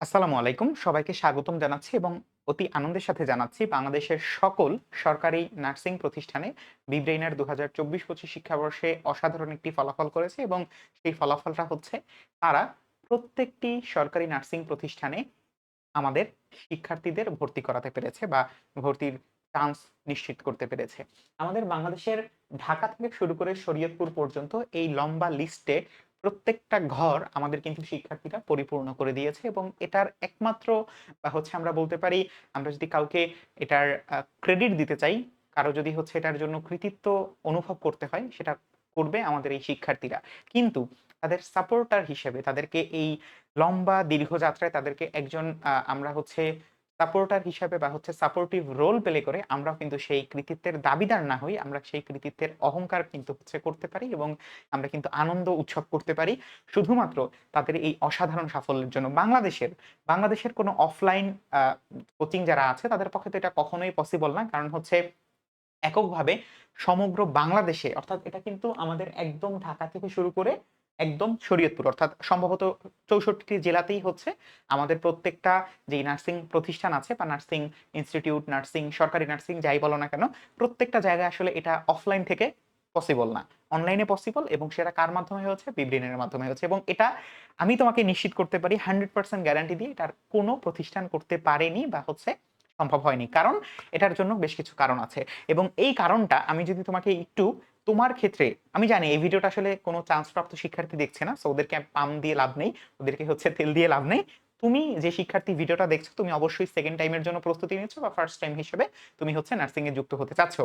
আসসালামু আলাইকুম। সবাইকে স্বাগতম জানাচ্ছি এবং অতি আনন্দের সাথে জানাচ্ছি বাংলাদেশের সকল সরকারি নার্সিং প্রতিষ্ঠানে বিব্রেইনার ২০২৪-২৫ শিক্ষাবর্ষে অসাধারণ একটি ফলাফল করেছে এবং সেই ফলাফলটা হচ্ছে তারা প্রত্যেকটি সরকারি নার্সিং প্রতিষ্ঠানে আমাদের শিক্ষার্থীদের ভর্তি করাতে পেরেছে বা ভর্তির চান্স নিশ্চিত করতে পেরেছে। আমাদের বাংলাদেশের ঢাকা থেকে শুরু করে শরীয়তপুর পর্যন্ত এই লম্বা লিস্টে প্রত্যেকটা ঘর আমাদের কিন্তু শিক্ষার্থীরা পরিপূর্ণ করে দিয়েছে এবং এটার একমাত্র বা হচ্ছে আমরা বলতে পারি আমরা যদি কাউকে এটার ক্রেডিট দিতে চাই, কারও যদি হচ্ছে এটার জন্য কৃতিত্ব অনুভব করতে হয় সেটা করবে আমাদের এই শিক্ষার্থীরা। কিন্তু তাদের সাপোর্টার হিসেবে তাদেরকে এই লম্বা দীর্ঘ যাত্রায় তাদেরকে একজন আমরা হচ্ছে সাপোর্টার হিসাবে বা হচ্ছে সাপোর্টিভ রোল প্লে করে আমরাও কিন্তু সেই কৃতিত্বের দাবিদার না হই। আমরা সেই কৃতিত্বের অহংকার কিন্তু হচ্ছে করতে পারি এবং আমরা কিন্তু আনন্দ উৎসব করতে পারি শুধুমাত্র তাদের এই অসাধারণ সাফল্যের জন্য। বাংলাদেশের, বাংলাদেশের কোনো অফলাইন কোচিং যারা আছে তাদের পক্ষে তো এটা কখনোই পসিবল না। কারণ হচ্ছে এককভাবে সমগ্র বাংলাদেশে অর্থাৎ এটা কিন্তু আমাদের একদম ঢাকা থেকে শুরু করে একদম শরীয়তপুর অর্থাৎ সম্ভবত ৬৪ টি জেলাতেই হচ্ছে আমাদের প্রত্যেকটা যেই নার্সিং প্রতিষ্ঠান আছে বা নার্সিং ইনস্টিটিউট, নার্সিং, সরকারি নার্সিং যাই বলো না কেন, প্রত্যেকটা জায়গায় আসলে এটা অফলাইন থেকে পসিবল না। অনলাইনে পসিবল এবং সেটা কার মাধ্যমে হচ্ছে? বিব্রেইনের মাধ্যমে হচ্ছে এবং এটা আমি তোমাকে নিশ্চিত করতে পারি 100% গ্যারান্টি দিয়ে এটার কোনো প্রতিষ্ঠান করতে পারেনি বা হচ্ছে সম্ভব হয়নি। কারণ এটার জন্য বেশ কিছু কারণ আছে এবং এই কারণটা আমি যদি তোমাকে একটু তোমার ক্ষেত্রে, আমি জানি এই ভিডিওটা আসলে কোনো চান্স প্রাপ্ত শিক্ষার্থী দেখছে না। সো ওদেরকে পাম দিয়ে লাভ নেই। ওদেরকে হচ্ছে তেল দিয়ে লাভ নেই। তুমি যে শিক্ষার্থী ভিডিওটা দেখছ, তুমি অবশ্যই সেকেন্ড টাইম এর জন্য প্রস্তুতি নিচ্ছ বা ফার্স্ট টাইম হিসেবে তুমি হচ্ছে নার্সিং এ যুক্ত হতে চাচ্ছ।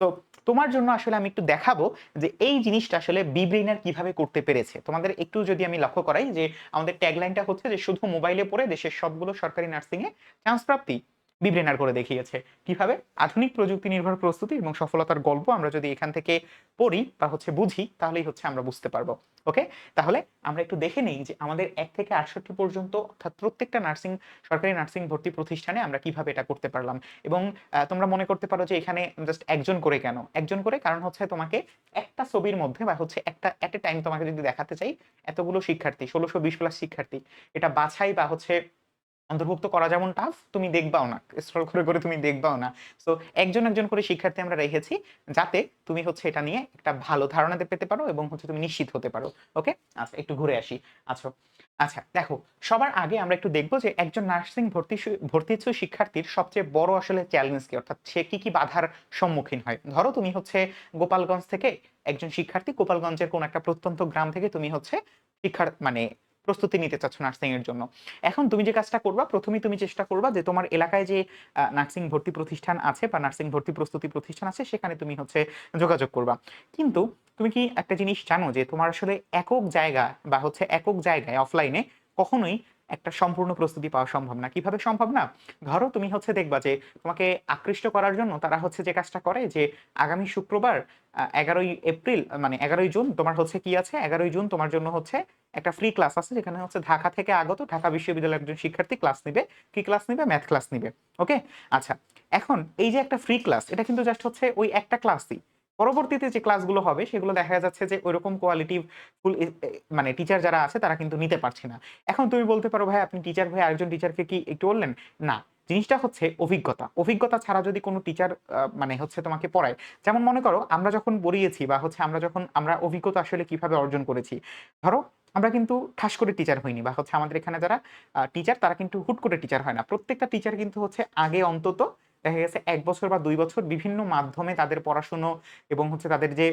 তো তোমার জন্য আসলে আমি একটু দেখাবো যে এই জিনিসটা আসলে বিব্রেইনার কীভাবে করতে পেরেছে। তোমাদের একটু যদি আমি লক্ষ্য করাই যে আমাদের ট্যাগলাইনটা হচ্ছে যে শুধু মোবাইলে পড়ে দেশের সবগুলো সরকারি নার্সিং এ চান্স প্রাপ্তি বিব্রেইনার করে দেখিয়েছে। কীভাবে? আধুনিক প্রযুক্তি নির্ভর প্রস্তুতি এবং সফলতার গল্প আমরা যদি এখান থেকে পড়ি বা হচ্ছে বুঝি, তাহলেই হচ্ছে আমরা বুঝতে পারব। ওকে? তাহলে আমরা একটু দেখে নেই যে আমাদের এক থেকে ৬৮ পর্যন্ত, অর্থাৎ প্রত্যেকটা নার্সিং, সরকারি নার্সিং ভর্তি প্রতিষ্ঠানে আমরা কীভাবে এটা করতে পারলাম এবং তোমরা মনে করতে পারো যে এখানে জাস্ট একজন করে কেন? একজন করে কারণ হচ্ছে তোমাকে একটা ছবির মধ্যে বা হচ্ছে একটা এট এ টাইম তোমাকে যদি দেখাতে চাই, এতগুলো শিক্ষার্থী ১৬২০ প্লাস শিক্ষার্থী, এটা বাছাই বা হচ্ছে অন্তর্ভুক্ত করা যেমন টাফ, তুমি দেখবাও না। স্ক্রল করে, করে তুমি দেখবাও না। সো একজন, একজন করে শিক্ষার্থী আমরা রেখেছি যাতে তুমি হচ্ছে এটা নিয়ে একটা ভালো ধারণা দে পেতে পারো এবং হচ্ছে তুমি নিশ্চিত হতে পারো। ওকে? আচ্ছা একটু ঘুরে আসি। আচ্ছা, আচ্ছা দেখো সবার আগে আমরা একটু দেখব যে একজন নার্সিং ভর্তি সু ভর্তি ইচ্ছুক শিক্ষার্থীর সবচেয়ে বড় আসলে চ্যালেঞ্জ কি? অর্থাৎ সে কি, কি বাধার সম্মুখীন হয়? ধরো তুমি হচ্ছে গোপালগঞ্জ থেকে একজন শিক্ষার্থী গোপালগঞ্জের কোন একটা প্রত্যন্ত গ্রাম থেকে তুমি হচ্ছে শিক্ষার মানে প্রস্তুতি নিতে চাচ্ছ নার্সিং এর জন্য। এখন তুমি যে কাজটা করবা, প্রথমেই তুমি চেষ্টা করবা যে তোমার এলাকায় যে নার্সিং ভর্তি প্রতিষ্ঠান আছে বা নার্সিং ভর্তি প্রস্তুতি প্রতিষ্ঠান আছে, সেখানে তুমি হচ্ছে যোগাযোগ করবা। কিন্তু তুমি কি একটা জিনিস জানো যে তোমার আসলে একক জায়গা বা হচ্ছে একক জায়গায় অফলাইনে কখনোই একটা সম্পূর্ণ প্রস্তুতি পাওয়া সম্ভব না। কীভাবে সম্ভব না? ধরো তুমি হচ্ছে দেখবা যে তোমাকে আকৃষ্ট করার জন্য তারা হচ্ছে যে কাজটা করে যে আগামী শুক্রবার এগারোই এপ্রিল মানে এগারোই জুন তোমার হচ্ছে কি আছে? এগারোই জুন তোমার জন্য হচ্ছে একটা ফ্রি ক্লাস আছে যেখানে হচ্ছে ঢাকা থেকে আগত ঢাকা বিশ্ববিদ্যালয়ের একজন শিক্ষার্থী ক্লাস নিবে। কি ক্লাস নিবে? ম্যাথ ক্লাস নিবে। ওকে? আচ্ছা। এখন এই যে একটা ফ্রি ক্লাস এটা কিন্তু জাস্ট হচ্ছে ওই একটা ক্লাসই। পরবর্তীতে যে ক্লাসগুলো হবে, সেগুলো দেখা যাচ্ছে যে ঐরকম কোয়ালিটি ফুল মানে টিচার যারা আছে, তারা কিন্তু নিতে পারছে না। এখন তুমি বলতে পারো, ভাই, আপনি টিচার হয়ে আরেকজন টিচারকে কি একটু বললেন? না। জিনিসটা হচ্ছে অভিজ্ঞতা। অভিজ্ঞতা ছাড়া যদি কোনো টিচার মানে হচ্ছে তোমাকে পড়ায়। যেমন মনে করো, আমরা যখন পড়িয়েছি বা হচ্ছে আমরা যখন, আমরা অভিজ্ঞতা আসলে কীভাবে অর্জন করেছি। ধরো, আমরা কিন্তু ঠাস করে টিচার হইনি বা হচ্ছে আমাদের এখানে যারা টিচার তারা কিন্তু হুট করে টিচার হয় না। প্রত্যেকটা টিচার কিন্তু হচ্ছে আগে অন্তত দেখা গেছে এক বছর বা দুই বছর বিভিন্ন মাধ্যমে তাদের পড়াশুনো এবং হচ্ছে তাদের যে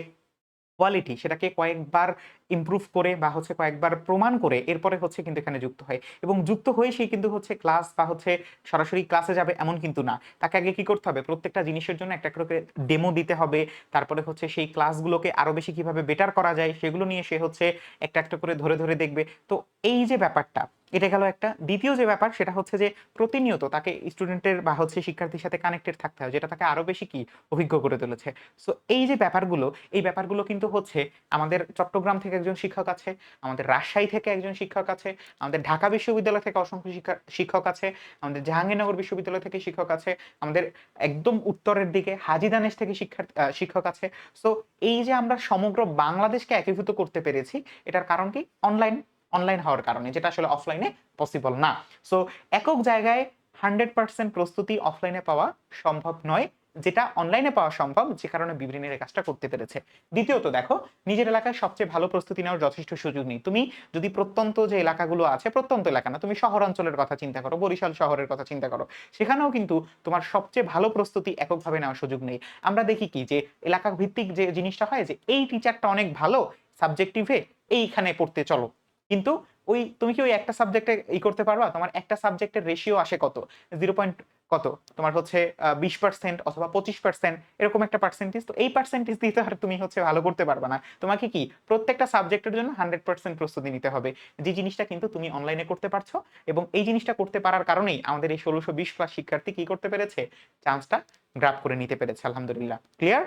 কোয়ালিটি সেটাকে কয়েকবার ইমপ্রুভ করে বা হচ্ছে কয়েকবার প্রমাণ করে এরপরে হচ্ছে কিন্তু এখানে যুক্ত হয় এবং যুক্ত হয়ে সে কিন্তু হচ্ছে ক্লাস বা হচ্ছে সরাসরি ক্লাসে যাবে এমন কিন্তু না। তাকে আগে কি করতে হবে? প্রত্যেকটা জিনিসের জন্য একটা করে ডেমো দিতে হবে। তারপরে হচ্ছে সেই ক্লাসগুলোকে আরও বেশি কীভাবে বেটার করা যায় সেগুলো নিয়ে সে হচ্ছে একটা, একটা করে ধরে, ধরে দেখবে। তো এই যে ব্যাপারটা এটা গেল একটা। দ্বিতীয় যে ব্যাপার সেটা হচ্ছে যে প্রতিনিয়ত তাকে স্টুডেন্টের বা হচ্ছে শিক্ষার্থীর সাথে কানেক্টেড থাকতে হয় যেটা তাকে আরও বেশি কি অভিজ্ঞ করে তুলেছে। সো এই যে ব্যাপারগুলো এই ব্যাপারগুলো কিন্তু হচ্ছে আমাদের চট্টগ্রাম থেকে একজন শিক্ষক আছে, আমাদের রাজশাহী থেকে একজন শিক্ষক আছে, আমাদের ঢাকা বিশ্ববিদ্যালয় থেকে অসংখ্য শিক্ষক আছে, আমাদের জাহাঙ্গীরনগর বিশ্ববিদ্যালয় থেকে শিক্ষক আছে, আমাদের একদম উত্তরের দিকে হাজী দানেশ থেকে শিক্ষার্থী শিক্ষক আছে। সো এই যে আমরা সমগ্র বাংলাদেশকে একীভূত করতে পেরেছি এটার কারণ কি? অনলাইন অনলাইন হওয়ার কারণে যেটা আসলে অফলাইনে পসিবল না সো একক জায়গায় হান্ড্রেড পার্সেন্ট প্রস্তুতি অফলাইনে পাওয়া সম্ভব নয় যেটা অনলাইনে পাওয়া সম্ভব, যে কারণে এই কাজটা করতে পেরেছে। দ্বিতীয়ত দেখো, নিজের এলাকায় সবচেয়ে ভালো প্রস্তুতি নেওয়ার যথেষ্ট সুযোগ নেই। তুমি যদি প্রত্যন্ত যে এলাকাগুলো আছে, প্রত্যন্ত এলাকা না, তুমি শহরাঞ্চলের কথা চিন্তা করো, বরিশাল শহরের কথা চিন্তা করো, সেখানেও কিন্তু তোমার সবচেয়ে ভালো প্রস্তুতি এককভাবে নেওয়ার সুযোগ নেই। আমরা দেখি কি, যে এলাকা ভিত্তিক যে জিনিসটা হয়, যে এই টিচারটা অনেক ভালো সাবজেক্টিভে এইখানে পড়তে চলো। কিন্তু ওই, তুমি কি ওই একটা সাবজেক্টে ই করতে পারবা? তোমার একটা সাবজেক্টের রেশিও আসে কত? জিরো পয়েন্ট কত? তোমার হচ্ছে বিশ পার্সেন্ট অথবা পঁচিশ পার্সেন্ট এরকম একটা পার্সেন্টেজ তো এই পার্সেন্টেজ দিতে আর তুমি হচ্ছে ভালো করতে পারবে না। তোমাকে কি, প্রত্যেকটা সাবজেক্টের জন্য হান্ড্রেড পার্সেন্ট প্রস্তুতি নিতে হবে। যে জিনিসটা কিন্তু তুমি অনলাইনে করতে পারছ এবং এই জিনিসটা করতে পারার কারণেই আমাদের এই ষোলোশো বিশ ক্লাস শিক্ষার্থী কি করতে পেরেছে? চান্সটা গ্রাফ করে নিতে পেরেছে, আলহামদুলিল্লাহ। ক্লিয়ার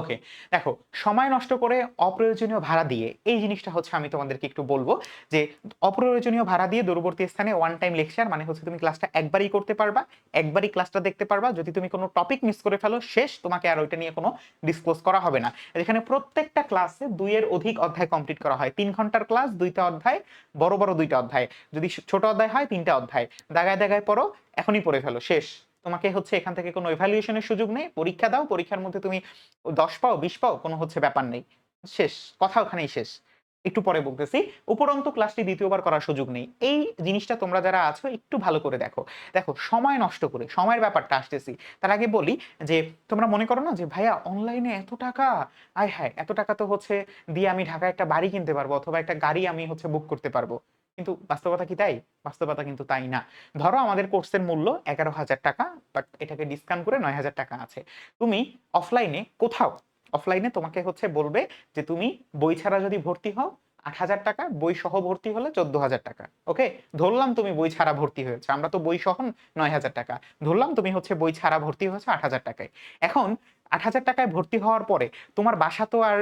ওকে দেখো, সময় নষ্ট করে অপ্রয়োজনীয় ভাড়া দিয়ে, এই জিনিসটা হচ্ছে আমি তোমাদেরকে একটু বলব যে, অপ্রয়োজনীয় ভাড়া দিয়ে দূরবর্তী স্থানে ওয়ান টাইম লেকচার মানে হচ্ছে তুমি ক্লাসটা একবারই করতে পারবা, একবারই ক্লাসটা দেখতে পারবা, যদি তুমি কোনো টপিক মিস করে ফেলো, শেষ তোমাকে আর ওইটা নিয়ে কোনো ডিসক্লোজ করা হবে না। এখানে প্রত্যেকটা ক্লাসে দুইয়ের অধিক অধ্যায় কমপ্লিট করা হয়, তিন ঘণ্টার ক্লাস দুইটা অধ্যায়, বড় বড় দুইটা অধ্যায়। যদি ছোট অধ্যায় হয়, তিনটা অধ্যায়। দাগায় দাগায় পড়ো, এখনই পড়ে ফেলো, শেষ। তোমাকে হচ্ছে এখান থেকে কোনো এভ্যালুয়েশনের সুযোগ নেই। পরীক্ষা দাও, পরীক্ষার মধ্যে তুমি দশ পাও, বিশ পাও, কোনো হচ্ছে ব্যাপার নেই। শেষ, কথা ওখানেই শেষ। একটু পরে বলতেছি, উপরন্ত ক্লাসটি দ্বিতীয়বার করার সুযোগ নেই। এই জিনিসটা তোমরা যারা আছো, একটু ভালো করে দেখো। দেখো, সময় নষ্ট করে, সময়ের ব্যাপারটা আসতেছি। তার আগে বলি যে, তোমরা মনে করো না যে, ভাইয়া অনলাইনে এত টাকা? আয় হ্যাঁ এত টাকা তো হচ্ছে দিয়ে আমি ঢাকায় একটা বাড়ি কিনতে পারব অথবা একটা গাড়ি আমি হচ্ছে বুক করতে পারব। কিন্তু বাস্তবতা কি তাই? বাস্তবতা কিন্তু তাই না। ধরো আমাদের কোর্সের মূল্য এগারো হাজার টাকা বাট এটাকে ডিসকাউন্ট করে নয় হাজার টাকা আছে। তুমি অফলাইনে কোথাও অফলাইনে তোমাকে হচ্ছে বলবে যে তুমি বই ছাড়া যদি ভর্তি হও, আট হাজার টাকা, বই সহ ভর্তি হলে চোদ্দ হাজার টাকা। ওকে? ধরলাম তুমি বই ছাড়া ভর্তি হয়েছে, আমরা তো বই সহ নয় হাজার টাকা। ধরলাম তুমি হচ্ছে বই ছাড়া ভর্তি হয়েছে আট হাজার টাকায়। এখন আট হাজার টাকায় ভর্তি হওয়ার পরে তোমার বাসা তো আর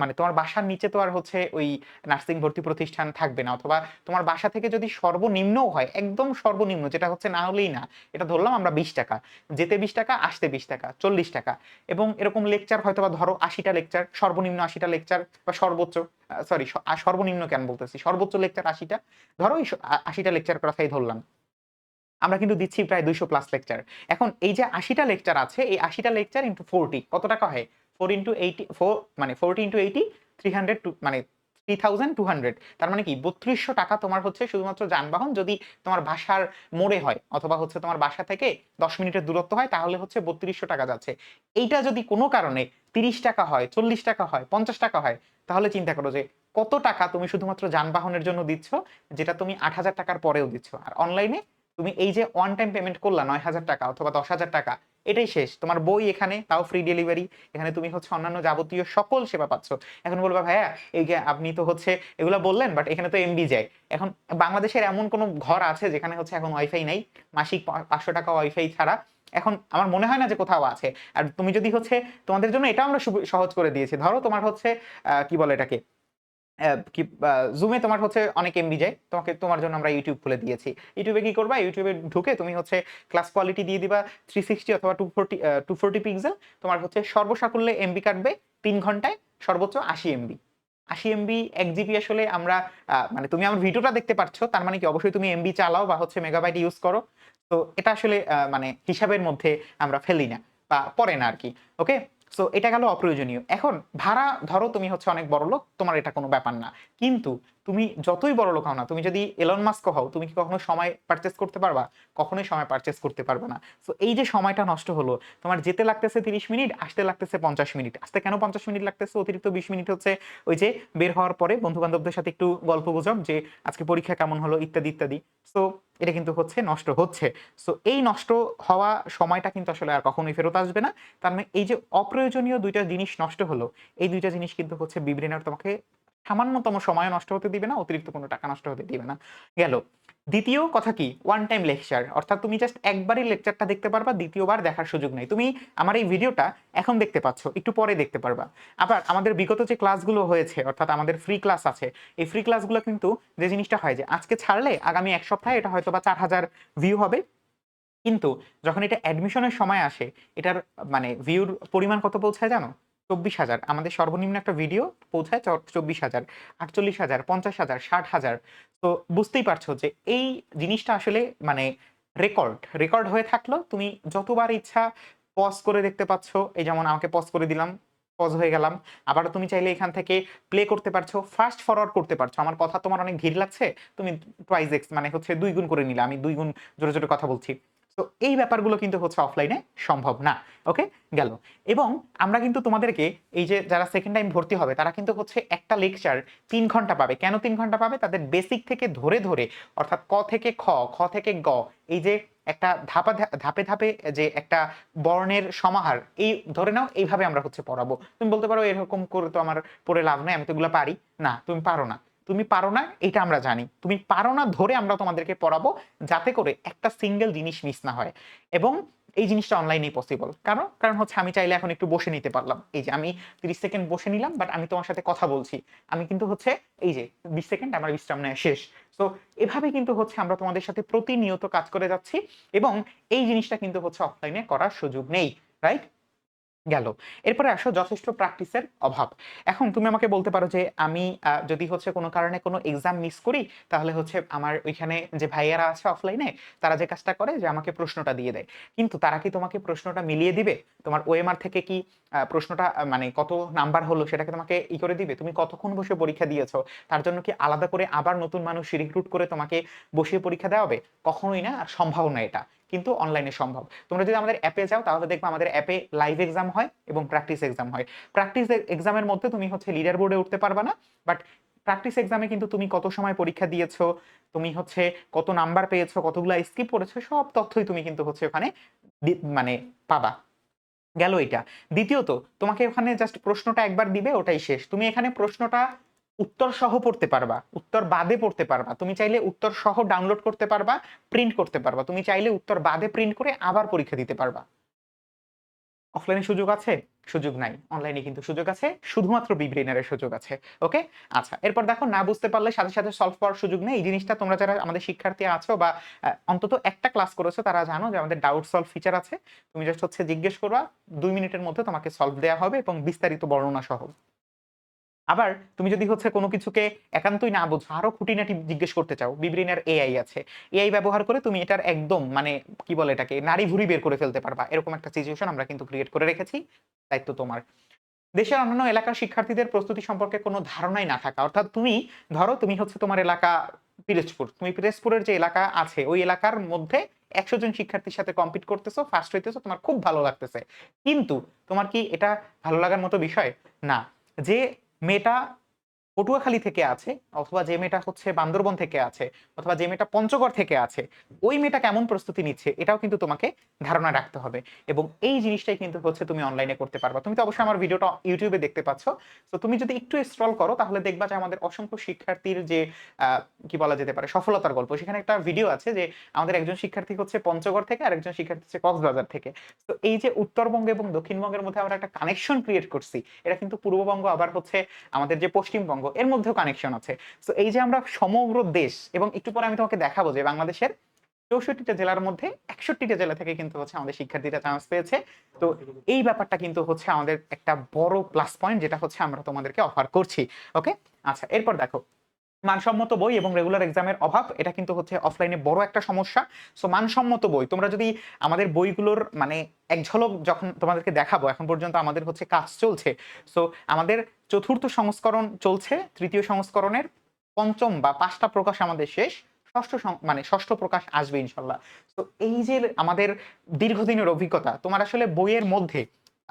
মানে তোমার বাসার নিচে তো আর হচ্ছে ওই নার্সিং ভর্তি প্রতিষ্ঠান থাকবে না অথবা তোমার বাসা থেকে যদি সর্বনিম্নও হয়, একদম সর্বনিম্ন, যেটা হচ্ছে না হলেই না, এটা ধরলাম আমরা বিশ টাকা, যেতে বিশ টাকা, আসতে বিশ টাকা, চল্লিশ টাকা এবং এরকম লেকচার হয়তো বা ধরো আশিটা লেকচার সর্বনিম্ন আশিটা লেকচার বা সর্বোচ্চ সরি সর্বনিম্ন কেন বলতেছি, সর্বোচ্চ লেকচার আশিটা, ধরো আশিটা লেকচার কথাই ধরলাম। আমরা কিন্তু দিচ্ছি প্রায় দুইশো প্লাস লেকচার এখন এই যে আশিটা লেকচার আছে, এই আশিটা লেকচার ইন্টু ফোরটি কত টাকা হয়? ফোর ইন্টু এইটি ফোর মানে forty into eighty three hundred two মানে থ্রি থাউজেন্ড টু হান্ড্রেড তার মানে কি, বত্রিশশো টাকা তোমার হচ্ছে শুধুমাত্র যানবাহন, যদি তোমার বাসার মোড়ে হয়, অথবা হচ্ছে তোমার বাসা থেকে দশ মিনিটের দূরত্ব হয়, তাহলে হচ্ছে বত্রিশশো টাকা যাচ্ছে। এইটা যদি কোনো কারণে তিরিশ টাকা হয়, চল্লিশ টাকা হয়, পঞ্চাশ টাকা হয়, তাহলে চিন্তা করো যে কত টাকা তুমি শুধুমাত্র যানবাহনের জন্য দিচ্ছ, যেটা তুমি আট হাজার টাকার পরেও দিচ্ছ। আর অনলাইনে তুমি এই যে ওয়ান টাইম পেমেন্ট করলা নয় হাজার টাকা অথবা দশ হাজার টাকা, এটাই শেষ। তোমার বই এখানে, তাও ফ্রি ডেলিভারি এখানে তুমি হচ্ছে অন্যান্য যাবতীয় সকল সেবা পাচ্ছ। এখন বলবা ভাইয়া, এই যে আপনি তো হচ্ছে এগুলো বললেন বাট এখানে তো এমবি যায়। এখন বাংলাদেশের এমন কোনো ঘর আছে যেখানে হচ্ছে এখন ওয়াইফাই নাই, মাসিক পাঁচশো টাকা ওয়াইফাই ছাড়া? এখন আমার মনে হয় না যে কোথাও আছে। আর তুমি যদি হচ্ছে তোমাদের জন্য এটা আমরা সহজ করে দিয়েছি। ধরো তোমার হচ্ছে কি বলে এটাকে? কি জুমে তোমার হচ্ছে অনেক এমবি যায় তোমাকে তোমার জন্য আমরা ইউটিউব খুলে দিয়েছি। ইউটিউবে কি করবা? ইউটিউবে ঢুকে তুমি হচ্ছে ক্লাস কোয়ালিটি দিয়ে দিবা থ্রি সিক্সটি অথবা two forty two forty pixel তোমার হচ্ছে সর্বসাকুল্যে এমবি কাটবে তিন ঘন্টায় সর্বোচ্চ আশি এমবি আশি এমবি এক জিবি আসলে আমরা মানে তুমি আমার ভিডিওটা দেখতে পাচ্ছ তার মানে কি অবশ্যই তুমি এমবি চালাও বা হচ্ছে মেগাবাইট ইউজ করো। তো এটা আসলে মানে হিসাবের মধ্যে আমরা ফেলি না বা পড়ে না আর কি ওকে সো এটা গেল অপ্রয়োজনীয়। এখন ভাড়া, ধরো তুমি হচ্ছে অনেক বড় লোক, তোমার এটা কোনো ব্যাপার না। কিন্তু তুমি যতই বড় লোক হও না, তুমি যদি এলন মাস্ক হও, তুমি কি কখনো সময় পারচেস করতে পারবা? কখনোই সময় পারচেস করতে পারবে না। তো এই যে সময়টা নষ্ট হলো, তোমার যেতে লাগতেছে তিরিশ মিনিট, আসতে লাগতেছে পঞ্চাশ মিনিট। আসতে কেন পঞ্চাশ মিনিট লাগতেছে? অতিরিক্ত বিশ মিনিট হচ্ছে ওই যে বের হওয়ার পরে বন্ধু বান্ধবদের সাথে একটু গল্প গুজব যে আজকে পরীক্ষা কেমন হলো, ইত্যাদি ইত্যাদি। সো এটা কিন্তু হচ্ছে নষ্ট হচ্ছে। সো এই নষ্ট হওয়া সময়টা কিন্তু আসলে আর কখনোই ফেরত আসবে না। তার মানে এই যে অপ্রয়োজনীয় দুইটা জিনিস নষ্ট হলো, এই দুইটা জিনিস কিন্তু হচ্ছে বিব্রেনার তোমাকে সামান্যতম সময় নষ্ট হতে দিবে না, অতিরিক্ত কোনো টাকা নষ্ট হতে দিবে না। গেল। দ্বিতীয় কথা কি? ওয়ান টাইম লেকচার অর্থাৎ তুমি জাস্ট একবারই লেকচারটা দেখতে পারবা, দ্বিতীয়বার দেখার সুযোগ নেই। তুমি আমার এই ভিডিওটা এখন দেখতে পাচ্ছ, একটু পরে দেখতে পারবা। আবার আমাদের বিগত যে ক্লাসগুলো হয়েছে, অর্থাৎ আমাদের ফ্রি ক্লাস আছে, এই ফ্রি ক্লাসগুলো কিন্তু যে জিনিসটা হয় যে, আজকে ছাড়লে আগামী এক সপ্তাহে এটা হয়তো বা চার হাজার ভিউ হবে। কিন্তু যখন এটা অ্যাডমিশনের সময় আসে, এটার মানে ভিউর পরিমাণ কত পৌঁছায় জানো? চব্বিশ হাজার। আমাদের সর্বনিম্ন একটা ভিডিও পৌঁছায় চব্বিশ হাজার, আটচল্লিশ হাজার, পঞ্চাশ হাজার, ষাট হাজার। তো বুঝতেই পারছ যে এই জিনিসটা আসলে মানে রেকর্ড রেকর্ড হয়ে থাকল। তুমি যতবার ইচ্ছা পজ করে দেখতে পাচ্ছ। এই যেমন আমাকে পজ করে দিলাম পজ হয়ে গেলাম। আবার তুমি চাইলে এখান থেকে প্লে করতে পারছ ফাস্ট ফরওয়ার্ড করতে পারছ। আমার কথা তোমার অনেক ভিড় লাগছে? তুমি টুয়াইজ এক্স মানে হচ্ছে দুই গুণ করে নিলে। আমি দুই গুণ জোরে জোরে কথা বলছি। তো এই ব্যাপারগুলো কিন্তু হচ্ছে অফলাইনে সম্ভব না ওকে গেল। এবং আমরা কিন্তু তোমাদেরকে এই যে যারা সেকেন্ড টাইম ভর্তি হবে, তারা কিন্তু হচ্ছে একটা লেকচার তিন ঘণ্টা পাবে। কেন তিন ঘণ্টা পাবে? তাদের বেসিক থেকে ধরে ধরে, অর্থাৎ ক থেকে খ খ থেকে গ, এই যে একটা ধাপা ধাপে ধাপে যে একটা বর্ণের সমাহার, এই ধরে নাও, এইভাবে আমরা হচ্ছে পড়াবো। তুমি বলতে পারো, এরকম করে তো আমার পড়ে লাভ নাই, আমি তো এগুলো পারি। না, তুমি পারো না। তুমি পারো না, এটা আমরা জানি। তুমি পারো না ধরে আমরা তোমাদেরকে পড়াবো যাতে করে একটা সিঙ্গেল জিনিস মিস না হয়। এবং এই জিনিসটা অনলাইনেই পসিবল কারণ কারণ হচ্ছে আমি চাইলে এখন একটু বসে নিতে পারলাম। এই যে আমি তিরিশ সেকেন্ড বসে নিলাম বাট আমি তোমার সাথে কথা বলছি। আমি কিন্তু হচ্ছে এই যে বিশ সেকেন্ড আমার বিশ্রাম নেওয়া শেষ। তো এভাবে কিন্তু হচ্ছে আমরা তোমাদের সাথে প্রতিনিয়ত কাজ করে যাচ্ছি এবং এই জিনিসটা কিন্তু হচ্ছে অফলাইনে করার সুযোগ নেই রাইট গেল। এরপরে আসো যথেষ্ট প্র্যাকটিসের অভাব। এখন তুমি আমাকে বলতে পারো যে আমি যদি হচ্ছে কোনো কারণে কোনো এক্সাম মিস করি, তাহলে হচ্ছে আমার ওইখানে যে ভাইয়ারা আছে অফলাইনে তারা যে কাজটা করে যে আমাকে প্রশ্নটা দিয়ে দেয়। কিন্তু তারা কি তোমাকে প্রশ্নটা মিলিয়ে দিবে? তোমার ওএমআর থেকে কি প্রশ্নটা মানে কত নাম্বার হলো সেটাকে তোমাকে ই করে দিবে? তুমি কতক্ষণ বসে পরীক্ষা দিয়েছ? তার জন্য কি আলাদা করে আবার নতুন মানুষ রিক্রুট করে তোমাকে বসিয়ে পরীক্ষা দেওয়া হবে? কখনোই না, আর সম্ভব না এটা। কিন্তু অনলাইনে সম্ভব। তোমরা যদি আমাদের অ্যাপে যাও, তাহলে দেখবে আমাদের অ্যাপে লাইভ এক্সাম হয় এবং প্র্যাকটিস এক্সাম হয়। প্র্যাকটিস এক্সামের মধ্যে তুমি হচ্ছে লিডার বোর্ডে উঠতে পারবা না বাট প্র্যাকটিস এক্সামে কিন্তু তুমি কত সময় পরীক্ষা দিয়েছ, তুমি হচ্ছে কত নাম্বার পেয়েছ, কতগুলো স্কিপ করেছ, সব তথ্যই তুমি কিন্তু হচ্ছে ওখানে মানে পাবা। গেল এটা। দ্বিতীয়ত, তোমাকে ওখানে জাস্ট প্রশ্নটা একবার দিবে, ওটাই শেষ। তুমি এখানে প্রশ্নটা উত্তর সহ পড়তে পারবা, উত্তর বাদে পড়তে পারবা। তুমি চাইলে উত্তর সহ ডাউনলোড করতে পারবা প্রিন্ট করতে পারবা। তুমি চাইলে উত্তর বাদে প্রিন্ট করে আবার পরীক্ষা দিতে পারবা। অফলাইনে সুযোগ আছে? সুযোগ নাই। অনলাইনে কিন্তু সুযোগ আছে, শুধুমাত্র বিব্রেনারের সুযোগ আছে। ওকে আচ্ছা এরপর দেখো, না বুঝতে পারলে সাথে সাথে সলভ করার সুযোগ নেই। এই জিনিসটা তোমরা যারা আমাদের শিক্ষার্থী আছো বা অন্তত একটা ক্লাস করেছ, তারা জানো যে আমাদের ডাউট সলভ ফিচার আছে। তুমি জাস্ট হচ্ছে জিজ্ঞেস করবা, দুই মিনিটের মধ্যে তোমাকে সলভ দেওয়া হবে এবং বিস্তারিত বর্ণনা সহ। আবার তুমি যদি হচ্ছে কোনো কিছুকে একান্তই না বোঝো, আরও খুঁটিনাটি জিজ্ঞেস করতে চাও বিব্রেনার এআই আছে। এআই ব্যবহার করে তুমি এটার একদম মানে কি বলে এটাকে নারী ভুরি বের করে ফেলতে পারবা। এরকম একটা সিচুয়েশন আমরা কিন্তু ক্রিয়েট করে রেখেছি, দায়িত্ব তোমার। দেশের অন্যান্য এলাকার শিক্ষার্থীদের প্রস্তুতি সম্পর্কে কোনো ধারণাই না থাকা, অর্থাৎ তুমি ধরো তুমি হচ্ছে তোমার এলাকা পিরোজপুর, তুমি পিরোজপুরের যে এলাকা আছে, ওই এলাকার মধ্যে একশো জন শিক্ষার্থীর সাথে কম্পিট করতেছো ফার্স্ট হইতেছো, তোমার খুব ভালো লাগতেছে। কিন্তু তোমার কি এটা ভালো লাগার মতো বিষয়? না। যে মেয়েটা পটুয়াখালী থেকে আছে অথবা যে মেয়েটা হচ্ছে বান্দরবন থেকে আছে অথবা যে মেয়েটা পঞ্চগড় থেকে আছে, ওই মেয়েটা কেমন প্রস্তুতি নিচ্ছে এটাও কিন্তু তোমাকে ধারণা রাখতে হবে এবং এই জিনিসটাই কিন্তু হচ্ছে তুমি অনলাইনে করতে পারবা। তুমি তো অবশ্যই আমার ভিডিওটা ইউটিউবে দেখতে পাচ্ছ। তো তুমি যদি একটু স্ক্রল করো তাহলে দেখবা যে আমাদের অসংখ্য শিক্ষার্থীর যে কি বলা যেতে পারে, সফলতার গল্প। সেখানে একটা ভিডিও আছে যে আমাদের একজন শিক্ষার্থী হচ্ছে পঞ্চগড় থেকে আর একজন শিক্ষার্থী হচ্ছে কক্সবাজার থেকে। তো এই যে উত্তরবঙ্গ এবং দক্ষিণবঙ্গের মধ্যে আমরা একটা কানেকশন ক্রিয়েট করছি, এটা কিন্তু পূর্ববঙ্গ আবার হচ্ছে আমাদের যে পশ্চিমবঙ্গ এর মধ্যেও কানেকশন আছে। তো এই যে আমরা সমগ্র দেশ, এবং একটু পরে আমি তোমাকে দেখাবো যে বাংলাদেশের চৌষট্টিটা জেলার মধ্যে একষট্টিটা জেলা থেকে কিন্তু হচ্ছে আমাদের শিক্ষার্থীরা চান্স পেয়েছে। তো এই ব্যাপারটা কিন্তু হচ্ছে আমাদের একটা বড় প্লাস পয়েন্ট যেটা হচ্ছে আমরা তোমাদেরকে অফার করছি ওকে আচ্ছা এরপর দেখো মানসম্মত বই এবং রেগুলার এক্সামের অভাব, এটা কিন্তু হচ্ছে অফলাইনে বড় একটা সমস্যা। সো মানসম্মত বই, তোমরা যদি আমাদের বইগুলোর মানে এক ঝলক যখন তোমাদেরকে দেখাবো, এখন পর্যন্ত আমাদের হচ্ছে কাজ চলছে। সো আমাদের চতুর্থ সংস্করণ চলছে, তৃতীয় সংস্করণের পঞ্চম বা পাঁচটা প্রকাশ আমাদের শেষ, ষষ্ঠ মানে ষষ্ঠ প্রকাশ আসবে ইনশাল্লাহ। তো এই যে আমাদের দীর্ঘদিনের অভিজ্ঞতা, তোমার আসলে বইয়ের মধ্যে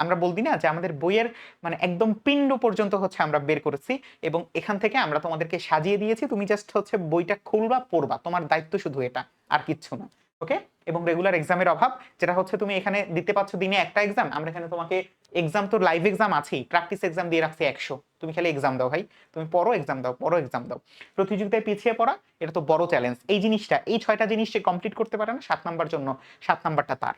আমরা বলদি না যে আমাদের বইয়ের মানে একদম পিণ্ড পর্যন্ত হচ্ছে আমরা বের করেছি এবং এখান থেকে আমরা তোমাদেরকে সাজিয়ে দিয়েছি। তুমি জাস্ট হচ্ছে বইটা খুলবা, পড়বা। তোমার দায়িত্ব শুধু এটা, আর কিচ্ছু না। ওকে এবং রেগুলার এক্সামের অভাব, যেটা হচ্ছে তুমি এখানে দিতে পারছ দিনে একটা এক্সাম আমরা এখানে তোমাকে এক্সাম তো লাইভ এক্সাম আছেই প্র্যাকটিস এক্সাম দিয়ে রাখছি একশো। তুমি খালি এক্সাম দাও ভাই। তুমি পরও এক্সাম দাও পরও এক্সাম দাও। প্রতিযোগিতায় পিছিয়ে পড়া, এটা তো বড় চ্যালেঞ্জ এই জিনিসটা, এই ছয়টা জিনিস সে কমপ্লিট করতে পারে না, সাত নাম্বার জন্য, সাত নাম্বারটা তার।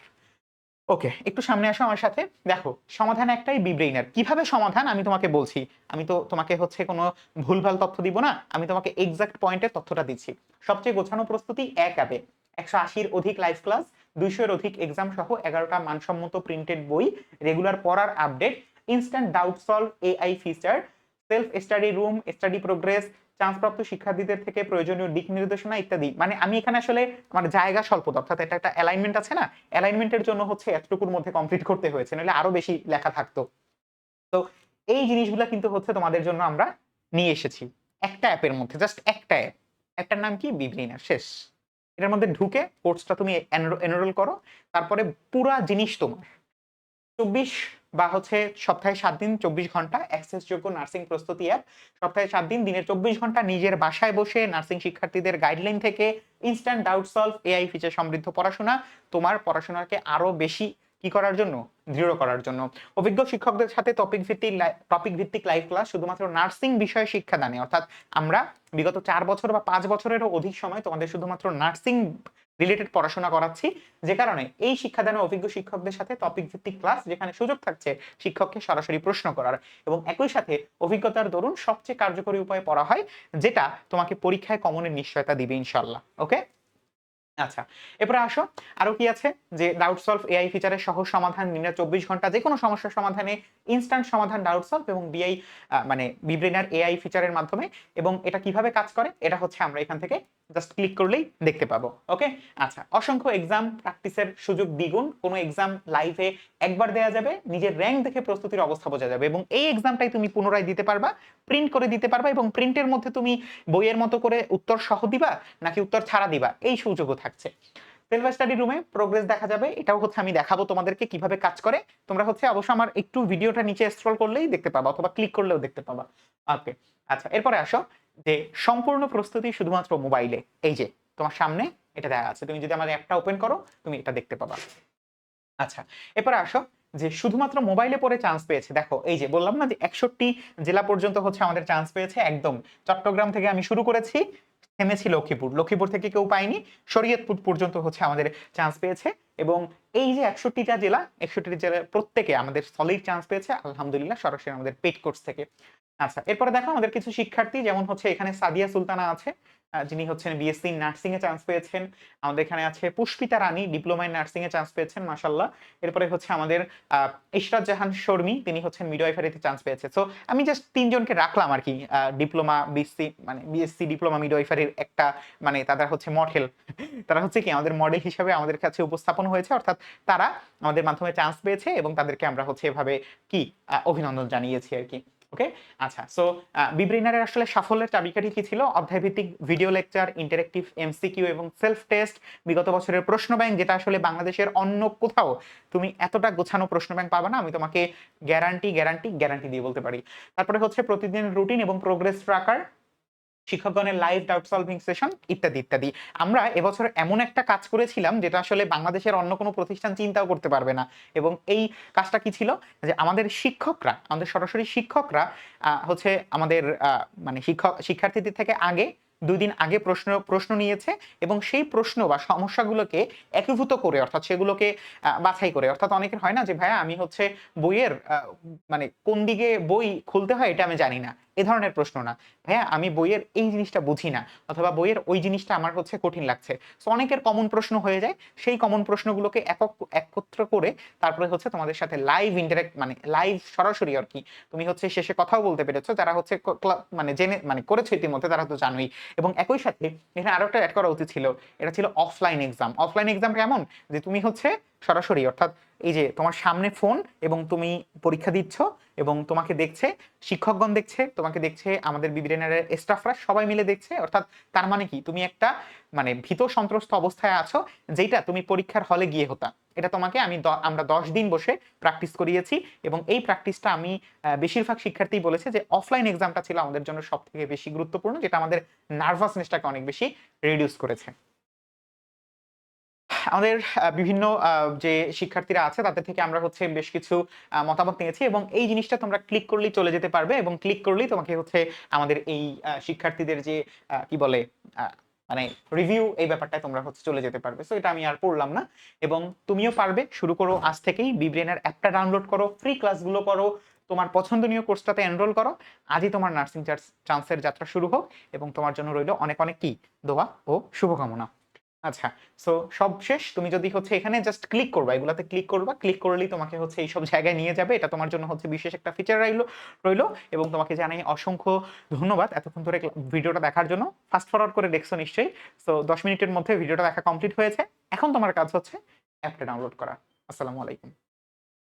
ওকে একটু সামনে আসো আমার সাথে। দেখো, সমাধান একটাই বিব্রেইনার কীভাবে সমাধান? আমি তোমাকে বলছি। আমি তো তোমাকে হচ্ছে কোনো ভুলভাল তথ্য দিব না। আমি তোমাকে এক্সাক্ট পয়েন্টের তথ্যটা দিচ্ছি। সবচেয়ে গোছানো প্রস্তুতি এক অ্যাপে একশো আশির অধিক লাইভ ক্লাস দুইশোর অধিক এক্সাম সহ এগারোটা মানসম্মত প্রিন্টেড বই রেগুলার পড়ার update instant doubt solve AI feature self study room study progress চান্সপ্রাপ্ত শিক্ষার্থীদের থেকে প্রয়োজনীয় দিক নির্দেশনা ইত্যাদি। মানে আমি এখানে আসলে আমার জায়গা স্বল্প অর্থাৎ এটা একটা অ্যালাইনমেন্ট আছে না? অ্যালাইনমেন্টের জন্য হচ্ছে এতটুকুর মধ্যে কমপ্লিট করতে হয়েছে, নাহলে আরও বেশি লেখা থাকতো। তো এই জিনিসগুলো কিন্তু হচ্ছে তোমাদের জন্য আমরা নিয়ে এসেছি। একটা অ্যাপের মধ্যে জাস্ট একটা অ্যাপ। একটার নাম কি? বিব্রিনার শেষ। এটার মধ্যে ঢুকে কোর্সটা তুমি এনরোল করো। তারপরে পুরা জিনিস তোমার। চব্বিশ বা হচ্ছে সপ্তাহে সাত দিন চব্বিশ ঘণ্টা অ্যাক্সেসযোগ্য নার্সিং প্রস্তুতি অ্যাপ সপ্তাহে সাত দিন দিনের চব্বিশ ঘণ্টা নিজের বাসায় বসে নার্সিং শিক্ষার্থীদের গাইডলাইন থেকে instant doubt solve AI feature সমৃদ্ধ পড়াশোনা, তোমার পড়াশোনাকে আরও বেশি কি করার জন্য? দৃঢ় করার জন্য। অভিজ্ঞ শিক্ষকদের সাথে টপিক ভিত্তিক টপিক ভিত্তিক লাইভ ক্লাস শুধুমাত্র নার্সিং বিষয়ে শিক্ষাদানে অর্থাৎ আমরা বিগত চার বছর বা পাঁচ বছরেরও অধিক সময় তোমাদের শুধুমাত্র নার্সিং রিলেটেড পড়াশোনা করাচ্ছি, যে কারণে এই শিক্ষাদানে অভিজ্ঞ শিক্ষকদের সাথে টপিক ভিত্তিক ক্লাস যেখানে সুযোগ থাকছে শিক্ষককে সরাসরি প্রশ্ন করার এবং একই সাথে অভিজ্ঞতার দরুন সবচেয়ে কার্যকরী উপায়ে পড়া হয়, যেটা তোমাকে পরীক্ষায় কমনের নিশ্চয়তা দিবে ইনশাল্লাহ ওকে আচ্ছা এরপরে আসো। আরও কি আছে? যে ডাউট সলভ এআই ফিচারের সহজ সমাধান নিম্ন চব্বিশ ঘণ্টা যে কোনো সমস্যার সমাধানে ইনস্ট্যান্ট সমাধান ডাউট সলভ এবং বিআই মানে বিব্রেনার এআই ফিচারের মাধ্যমে এবং এটা কীভাবে কাজ করে? এটা হচ্ছে আমরা এখান থেকে জাস্ট ক্লিক করলেই দেখতে পাবো ওকে আচ্ছা অসংখ্য এক্সাম প্র্যাকটিসের সুযোগ দ্বিগুণ। কোনো এক্সাম লাইভে একবার দেওয়া যাবে, নিজের র্যাঙ্ক দেখে প্রস্তুতির অবস্থা বোঝা যাবে এবং এই এক্সামটাই তুমি পুনরায় দিতে পারবা প্রিন্ট করে দিতে পারবা এবং প্রিন্টের মধ্যে তুমি বইয়ের মতো করে উত্তর সহ দিবা নাকি উত্তর ছাড়া দিবা? এই সুযোগও থাকছে। সেলফ স্টাডি রুমে প্রোগ্রেস দেখা যাবে, এটাও হচ্ছে আমি দেখাবো তোমাদেরকে কীভাবে কাজ করে। তোমরা হচ্ছে অবশ্য আমার একটু ভিডিওটা নিচে স্ক্রল করলেই দেখতে পাবা, অথবা ক্লিক করলেও দেখতে পাবা। ওকে আচ্ছা এরপরে আসো যে সম্পূর্ণ প্রস্তুতি শুধুমাত্র মোবাইলে এই যে, তোমার সামনে এটা দেখা আছে, তুমি যদি আমার অ্যাপটা ওপেন করো, তুমি এটা দেখতে পাবা। আচ্ছা এরপরে আসো যে শুধুমাত্র মোবাইলে পড়ে চান্স পেয়েছে। দেখো, এই যে বললাম না যে একষট্টি জেলা পর্যন্ত হচ্ছে আমাদের চান্স পেয়েছে, একদম। চট্টগ্রাম থেকে আমি শুরু করেছি থেমেছি লক্ষ্মীপুর। লক্ষ্মীপুর থেকে কেউ পায়নি। শরীয়তপুর পর্যন্ত হচ্ছে আমাদের চান্স পেয়েছে এবং এই যে একষট্টিটা জেলা একষট্টি জেলার প্রত্যেকে আমাদের সলিড চান্স পেয়েছে। আলহামদুলিল্লাহ, সরাসরি আমাদের পেট কোর্স থেকে। আচ্ছা এরপরে দেখো আমাদের কিছু শিক্ষার্থী, যেমন হচ্ছে এখানে সাদিয়া সুলতানা আছে। যিনি হচ্ছেন বিএসসি নার্সিং এ চান্স পেয়েছেন। আমাদের এখানে আছে Pushpita Rani diploma in nursing A chance পেয়েছেন মাসাল্লাহ এরপরে হচ্ছে আমাদের ইশরাত জাহান শর্মী, তিনি হচ্ছেন মিডওয়াইফারিতে চান্স পেয়েছে। সো আমি জাস্ট তিনজনকে রাখলাম আর কি ডিপ্লোমা বিএসসি মানে বিএসসি ডিপ্লোমা মিডওয়াইফারির একটা মানে তাদের হচ্ছে মডেল তারা হচ্ছে কি, আমাদের মডেল হিসাবে আমাদের কাছে উপস্থাপন হয়েছে, অর্থাৎ তারা আমাদের মাধ্যমে চান্স পেয়েছে এবং তাদেরকে আমরা হচ্ছে এভাবে কি অভিনন্দন জানিয়েছি আর কি ওকে আচ্ছা সো বিব্রেনারের আসলে সাফল্যের চাবিকাঠি কি ছিল? অধ্যায়ভিত্তিক ভিডিও লেকচার ইন্টারেক্টিভ এমসিকিউ এবং সেলফ টেস্ট বিগত বছরের প্রশ্ন ব্যাংক যেটা আসলে বাংলাদেশের অন্য কোথাও তুমি এতটা গোছানো প্রশ্ন ব্যাংক পাবে না, আমি তোমাকে গ্যারান্টি গ্যারান্টি গ্যারান্টি দিয়ে বলতে পারি। তারপরে হচ্ছে প্রতিদিন রুটিন এবং প্রোগ্রেস ট্র্যাকার শিক্ষকগণের লাইভ ডাউট সলভিং সেশন ইত্যাদি ইত্যাদি। আমরা এবছর এমন একটা কাজ করেছিলাম যেটা আসলে বাংলাদেশের অন্য কোনো প্রতিষ্ঠান চিন্তাও করতে পারবে না। এবং এই কাজটা কি ছিল? যে আমাদের শিক্ষকরা, আমাদের সরাসরি শিক্ষকরা হচ্ছে আমাদের মানে শিক্ষক, শিক্ষার্থীদের থেকে আগে, দুই দিন আগে প্রশ্ন প্রশ্ন নিয়েছে এবং সেই প্রশ্ন বা সমস্যাগুলোকে একীভূত করে, অর্থাৎ সেগুলোকে বাছাই করে। অর্থাৎ অনেকের হয় না যে, ভাইয়া, আমি হচ্ছে বইয়ের মানে কোন দিকে বই খুলতে হয় এটা আমি জানি না। এ ধরনের প্রশ্ন না। ভাইয়া, আমি বইয়ের এই জিনিসটা বুঝি না, অথবা বইয়ের ওই জিনিসটা আমার হচ্ছে কঠিন লাগছে। সো অনেকের কমন প্রশ্ন হয়ে যায়, সেই কমন প্রশ্নগুলোকে একক, একত্র করে তারপরে হচ্ছে তোমাদের সাথে লাইভ ইন্টারেক্ট মানে লাইভ সরাসরি আর কি, তুমি হচ্ছে শেষে কথাও বলতে পেরেছ, যারা হচ্ছে মানে জেনে মানে করেছ ইতিমধ্যে, তারা তো জানোই। এবং একই সাথে এখানে আরও একটা অ্যাড করা উচিত ছিল, এটা ছিল অফলাইন এক্সাম অফলাইন এক্সাম কেমন যে তুমি হচ্ছে সরাসরি, অর্থাৎ এই যে তোমার সামনে ফোন এবং তুমি পরীক্ষা দিচ্ছ এবং তোমাকে দেখছে, শিক্ষকগণ দেখছে, তোমাকে দেখছে, আমাদের বিবিরেনারের স্টাফরা সবাই মিলে দেখছে, অর্থাৎ তার মানে কি? তুমি একটা মানে ভীত সন্ত্রস্ত অবস্থায় আছো যেটা তুমি পরীক্ষার হলে গিয়ে হতা। এটা তোমাকে আমি আমরা দশ দিন বসে প্র্যাকটিস করিয়েছি এবং এই প্র্যাকটিসটা আমি বেশিরভাগ শিক্ষার্থী বলেছে যে অফলাইন এক্সামটা ছিল আমাদের জন্য সব থেকে বেশি গুরুত্বপূর্ণ, যেটা আমাদের নার্ভাসনেসটাকে অনেক বেশি রিডিউস করেছে। আমাদের বিভিন্ন যে শিক্ষার্থীরা আছে তাদের থেকে আমরা হচ্ছে বেশ কিছু মতামত নিয়েছি এবং এই জিনিসটা তোমরা ক্লিক করলেই চলে যেতে পারবে এবং ক্লিক করলেই তোমাকে হচ্ছে আমাদের এই শিক্ষার্থীদের যে কি বলে মানে রিভিউ এই ব্যাপারটা তোমরা হচ্ছে চলে যেতে পারবে। সো এটা আমি আর পড়লাম না এবং তুমিও পারবে, শুরু করো আজ থেকেই। বিব্রেনের অ্যাপটা ডাউনলোড করো ফ্রি ক্লাসগুলো করো, তোমার পছন্দনীয় কোর্সটাতে এনরোল করো। আজই তোমার নার্সিং চান্সের যাত্রা শুরু হোক এবং তোমার জন্য রইল অনেক অনেক কি? দোয়া ও শুভকামনা। আচ্ছা সো সবশেষ তুমি যদি হচ্ছে এখানে জাস্ট ক্লিক করবা, এগুলাতে ক্লিক করবা ক্লিক করলেই তোমাকে হচ্ছে এইসব জায়গায় নিয়ে যাবে। এটা তোমার জন্য হচ্ছে বিশেষ একটা ফিচার রইল রইল এবং তোমাকে জানাই অসংখ্য ধন্যবাদ এতক্ষণ ধরে ভিডিওটা দেখার জন্য। ফাস্ট ফরওয়ার্ড করে দেখছ নিশ্চয়ই। সো দশ মিনিটের মধ্যে ভিডিওটা দেখা কমপ্লিট হয়েছে। এখন তোমার কাজ হচ্ছে অ্যাপটা ডাউনলোড করা। আসসালামু আলাইকুম।